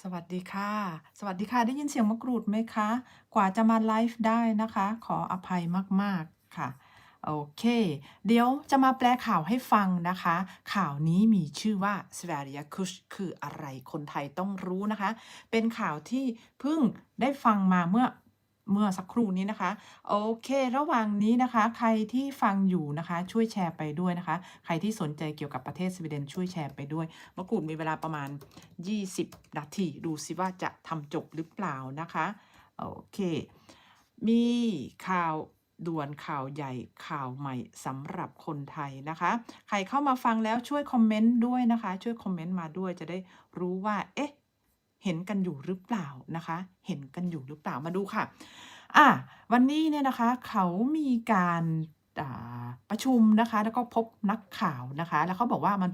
สวัสดีค่ะ สวัสดีค่ะ ได้ยินเสียงมะกรูดไหมคะ กว่าจะมาไลฟ์ได้นะคะ ขออภัยมาก ๆ ค่ะ โอเค เดี๋ยวจะมาแปลข่าวให้ฟังนะคะ ข่าวนี้มีชื่อว่า Sverige Kurs คืออะไรคนไทยต้องรู้นะคะ เป็นข่าวที่เพิ่งได้ฟังมาเมื่อ เมื่อสักครู่นี้นะคะ โอเค ระหว่างนี้นะคะ ใครที่ฟังอยู่นะคะ ช่วยแชร์ไปด้วยนะคะ ใครที่สนใจเกี่ยวกับประเทศสวีเดนช่วยแชร์ไปด้วยมะกรูดมีเวลาประมาณ 20 นาที ดูสิว่าจะทำจบหรือเปล่านะคะ โอเค มีข่าวด่วนข่าวใหญ่ข่าวใหม่สำหรับคนไทยนะคะ ใครเข้ามาฟังแล้วช่วยคอมเมนต์ด้วยนะคะ ช่วยคอมเมนต์มาด้วยจะได้รู้ว่า เอ๊ะ เห็นกันอยู่หรือเปล่านะคะ เห็นกันอยู่หรือเปล่ามาดูค่ะอะวันนี้เนี่ยนะคะเขามีการประชุมนะคะ แล้วก็พบนักข่าวนะคะ แล้วเขาบอกว่ามัน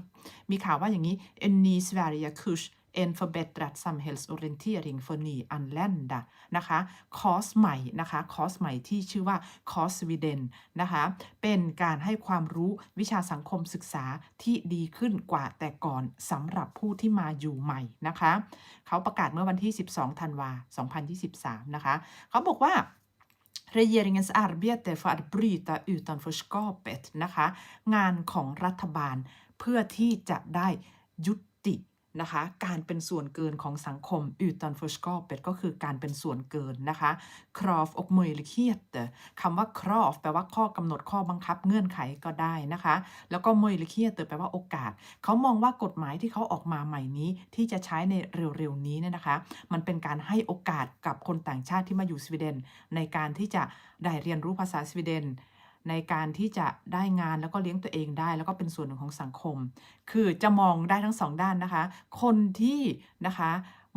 มีข่าวว่าอย่างนี้ En ny Sverige kurs en förbättrad samhällsorientering för nyanlända นะคะคอร์สใหม่นะคะคอร์สใหม่ที่ชื่อว่าคอร์สสวีเดนนะคะเป็นการให้ความรู้วิชาสังคมศึกษาที่ดีขึ้นกว่าแต่ก่อนสำหรับผู้ที่มาอยู่ใหม่นะคะเขาประกาศเมื่อวันที่ 12 ธันวา 2023 นะคะเขาบอกว่า Regeringens arbete för att bryta utanförskapet นะคะงานของรัฐบาลเพื่อที่จะได้ยุติ นะคะการเป็นส่วนเกินของสังคม utanförskapet ก็คือการเป็นส่วนเกินนะคะ krav och möjligheter คำว่า krav แปลว่าข้อกำหนดข้อบังคับเงื่อนไขก็ได้นะคะ แล้วก็ möjligheter แปลว่าโอกาส เขามองว่ากฎหมายที่เขาออกมาใหม่นี้ที่จะใช้ในเร็วๆนี้เนี่ยนะคะ มันเป็นการให้โอกาสกับคนต่างชาติที่มาอยู่สวีเดน ในการที่จะได้เรียนรู้ภาษาสวีเดน ในการที่จะได้งานแล้วก็เลี้ยงตัวเองได้ แล้วก็เป็นส่วนหนึ่งของสังคม คือจะมองได้ทั้งสองด้านนะคะ คนที่นะคะ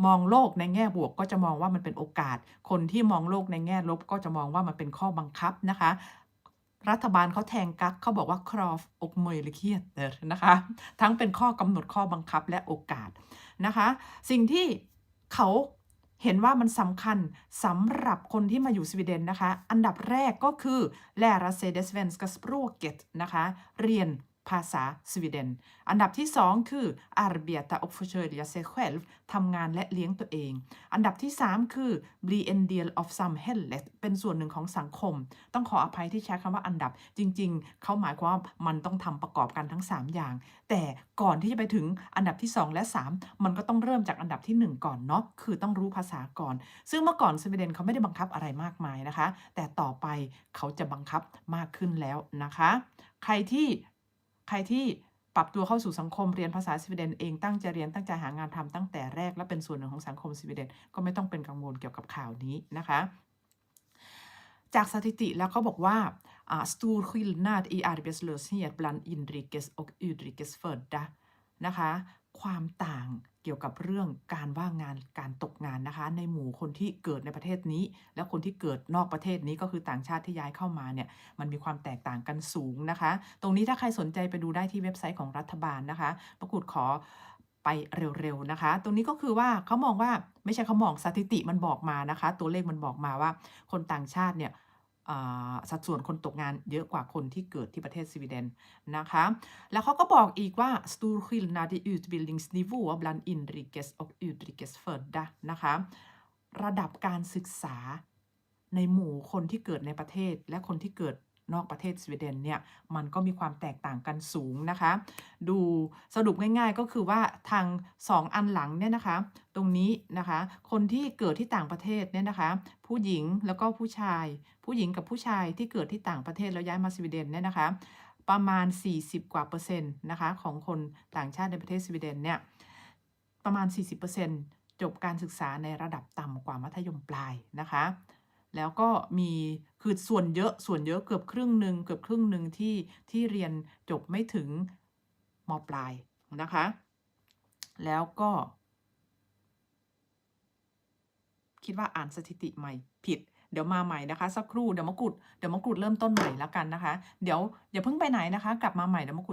มองโลกในแง่บวกก็จะมองว่ามันเป็นโอกาส คนที่มองโลกในแง่ลบก็จะมองว่ามันเป็นข้อบังคับนะคะรัฐบาลเขาแทงกักเขาบอกว่า krav och möjligheter นะคะ ทั้งเป็นข้อกำหนดข้อบังคับและโอกาสนะคะ สิ่งที่เขา เห็นว่ามันสำคัญสำหรับคนที่มาอยู่สวีเดนนะคะ อันดับแรกก็คือ lära sig det svenska språket นะคะ เรียน ภาษาสวีเดน อันดับที่ 2 คือ arbeta och försörja sig själv ทำงานและเลี้ยงตัวเอง อันดับที่ 3 คือ bli en del of samhället เป็นส่วนหนึ่งของสังคม ต้องขออภัยที่ใช้คำว่าอันดับ จริง ๆ เขาหมายความว่ามันต้องทำประกอบกันทั้ง 3 อย่าง แต่ก่อนที่จะไปถึงอันดับที่ 2 และ 3 มันก็ต้องเริ่มจากอันดับที่ 1 ก่อนเนาะ คือต้องรู้ภาษาก่อน ซึ่งเมื่อก่อนสวีเดนเขาไม่ได้บังคับอะไรมากมายนะคะ แต่ต่อไปเขาจะบังคับมากขึ้นแล้วนะคะ ใครที่ รที่ปรับตัวเข้าสู่สังคมเรียนภาษาสวีเดนเองตั้งใจเรียนตั้งใจหางานทำตั้งแต่แรกและเป็นส่วนหนึ่งของสังคมสวีเดนก็ไม่ต้องเป็นกังวลเกี่ยวกับข่าวนี้นะคะ จากสถิติแล้วเขาบอกว่า stor skillnad i arbetslöshet bland inrikes och utrikes födda นะคะ ความต่างเกี่ยวกับเรื่องการว่างงานการตกงานนะคะ ในหมู่คนที่เกิดในประเทศนี้ และคนที่เกิดนอกประเทศนี้ก็คือต่างชาติที่ย้ายเข้ามาเนี่ยมันมีความแตกต่างกันสูงนะคะ ตรงนี้ถ้าใครสนใจไปดูได้ที่เว็บไซต์ของรัฐบาลนะคะ ประกุดขอไปเร็วๆนะคะ ตรงนี้ก็คือว่าเขามองว่าไม่ใช่เขามองสถิติมันบอกมานะคะ ตัวเลขมันบอกมาว่า คนต่างชาติเนี่ย สัดส่วนคนตกงานเยอะกว่าคนที่เกิดที่ประเทศสวีเดนนะคะ แล้วเขาก็บอกอีกว่า stor skillnad i utbildningsnivå bland inrikes och utrikes födda นะคะ ระดับการศึกษาในหมู่คนที่เกิดในประเทศและคนที่เกิด นอกประเทศสวีเดนเนี่ยมันก็มีความแตกต่างกันสูงนะคะ ดูสรุปง่ายๆก็คือว่าทาง 2 อันหลังเนี่ยนะคะ ตรงนี้นะคะ คนที่เกิดที่ต่างประเทศเนี่ยนะคะ ผู้หญิงแล้วก็ผู้ชาย ผู้หญิงกับผู้ชายที่เกิดที่ต่างประเทศแล้วย้ายมาสวีเดนเนี่ยนะคะประมาณ 40 กว่าเปอร์เซ็นต์นะคะของคนต่างชาติในประเทศสวีเดนเนี่ยประมาณ 40%จบการศึกษาในระดับต่ำกว่ามัธยมปลายนะคะ แล้วก็มีคือส่วนเยอะส่วนเยอะเกือบครึ่งหนึ่งเกือบครึ่งหนึ่งที่ที่เรียนจบไม่ถึงมปลายนะคะ แล้วก็ คิดว่าอ่านสถิติใหม่ผิดเดี๋ยวมาใหม่นะคะสักครู่เดี๋ยวมะกรูดเดี๋ยวมะกรูดเริ่มต้นใหม่แล้วกันนะคะ เดี๋ยวอย่าเพิ่งไปไหนนะคะ กลับมาใหม่เดี๋ยวมะกรูด